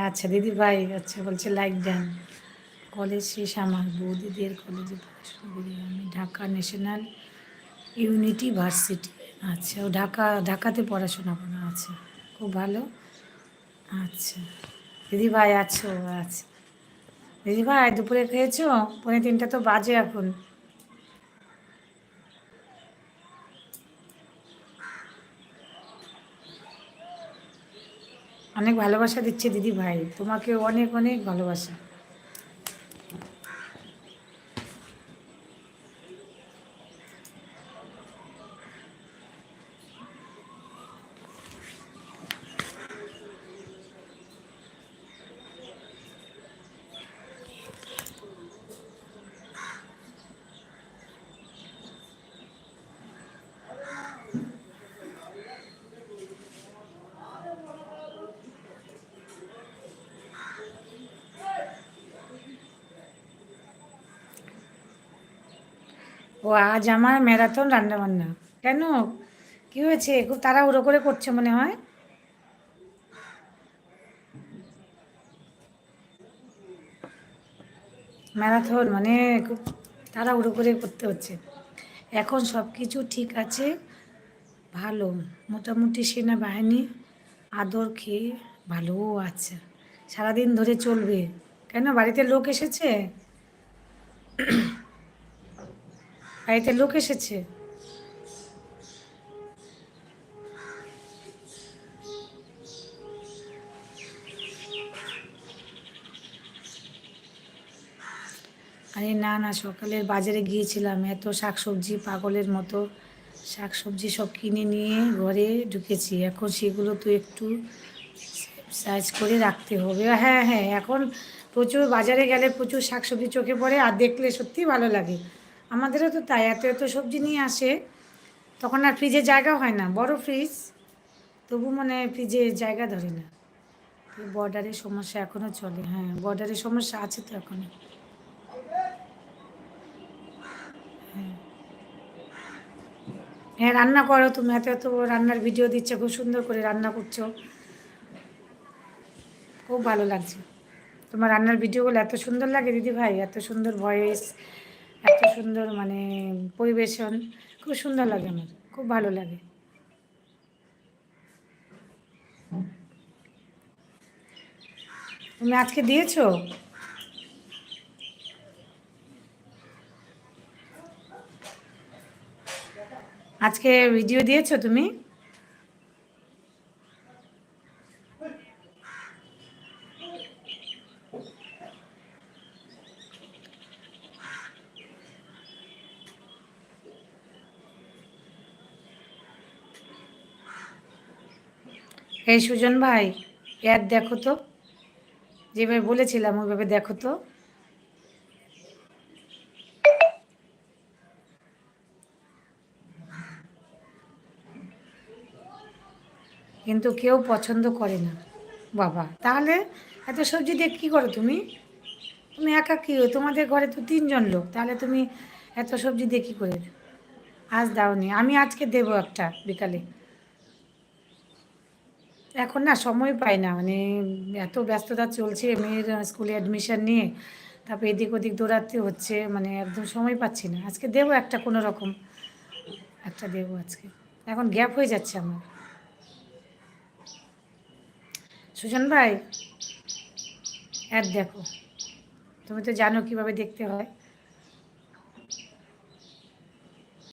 আচ্ছা দিদি ভাই আচ্ছা বলছে লাইক দেন কলেজ শেষ, আমার বৌদিদের কলেজে আমি, ঢাকা ন্যাশনাল ইউনিটি ভার্সিটি আচ্ছা ও ঢাকা, ঢাকাতে পড়াশোনা করা আচ্ছা খুব ভালো। আচ্ছা দিদি ভাই, আছো? আচ্ছা। দিদি ভাই, দুপুরে খেয়েছো? পনেরো তিনটা তো বাজে এখন। অনেক ভালোবাসা দিচ্ছে দিদি ভাই তোমাকে অনেক অনেক ভালোবাসা। ও, আজ আমার ম্যারাথন রান্নাবান্না। কেন? কি হয়েছে? খুব তাড়াহুড়ো করে করছে মনে হয়। ম্যারাথন মানে খুব তাড়াহুড়ো করে করতে হচ্ছে। এখন সব কিছু ঠিক আছে। ভালো। মোটামুটি সেনাবাহিনী আদর খেয়ে ভালোও আছে। সারাদিন ধরে চলবে। কেন? বাড়িতে লোক এসেছে? বাড়িতে লোক এসেছে। আরে না না, সকালের বাজারে গিয়েছিলাম। এত শাকসবজি, পাগলের মতো শাকসবজি সব কিনে নিয়ে ঘরে ঢুকেছি। এখন সেগুলো তো একটু সাইজ করে রাখতে হবে। হ্যাঁ হ্যাঁ এখন প্রচুর বাজারে গেলে প্রচুর শাকসবজি চোখে পড়ে, আর দেখলে সত্যিই ভালো লাগে। আমাদেরও তো তাই, এত এত সবজি নিয়ে আসে, তখন আর ফ্রিজে জায়গা হয় না, বড় ফ্রিজ তবু মানে ফ্রিজে জায়গা ধরে না। বর্ডারের সমস্যা এখনও চলে হ্যাঁ বর্ডারের সমস্যা আছে তো এখনও হ্যাঁ। হ্যাঁ রান্না করো তুমি, এত এত রান্নার ভিডিও দিচ্ছে, খুব সুন্দর করে রান্না করছ। খুব ভালো লাগছে। তোমার রান্নার ভিডিওগুলো এত সুন্দর লাগে দিদি ভাই, এত সুন্দর ভয়েস এত সুন্দর মানে পরিবেশন, খুব সুন্দর লাগে আমার, খুব ভালো লাগে। তুমি আজকে দিয়েছ? আজকে ভিডিও দিয়েছ তুমি? এই সুজন ভাই অ্যাড দেখো তো। যেভাবে বলেছিলাম, ওইভাবে দেখো তো। কিন্তু কেউ পছন্দ করে না, বাবা। তাহলে এত সবজি দিয়ে কী করো তুমি? তুমি একা কী? তোমাদের ঘরে তো তিনজন লোক, তাহলে তুমি এত সবজি দিয়ে কী করে? আজ দাওনি, আমি আজকে দেবো একটা বিকালে। এখন না সময় পাই না মানে এত ব্যস্ততা চলছে মেয়ের স্কুলে অ্যাডমিশন নিয়ে, তারপর এদিক ওদিক দৌড়াতে হচ্ছে মানে একদম সময় পাচ্ছি না। আজকে দেবো একটা কোনো রকম, একটা দেবো আজকে। এখন গ্যাপ হয়ে যাচ্ছে আমার। সুজন ভাই অ্যাড দেখো, তুমি তো জানো কীভাবে দেখতে হয়।